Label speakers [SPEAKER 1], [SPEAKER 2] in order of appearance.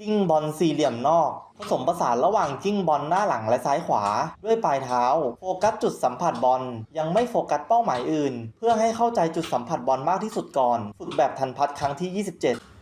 [SPEAKER 1] จิ้งบอลสี่เหลี่ยมนอก ผสมผสานระหว่างจิ้งบอลหน้าหลังและซ้ายขวา ด้วยปลายเท้า โฟกัสจุดสัมผัสบอลยังไม่โฟกัสเป้าหมายอื่น เพื่อให้เข้าใจจุดสัมผัสบอลมากที่สุดก่อน ฝึกแบบทันพัดครั้งที่ 27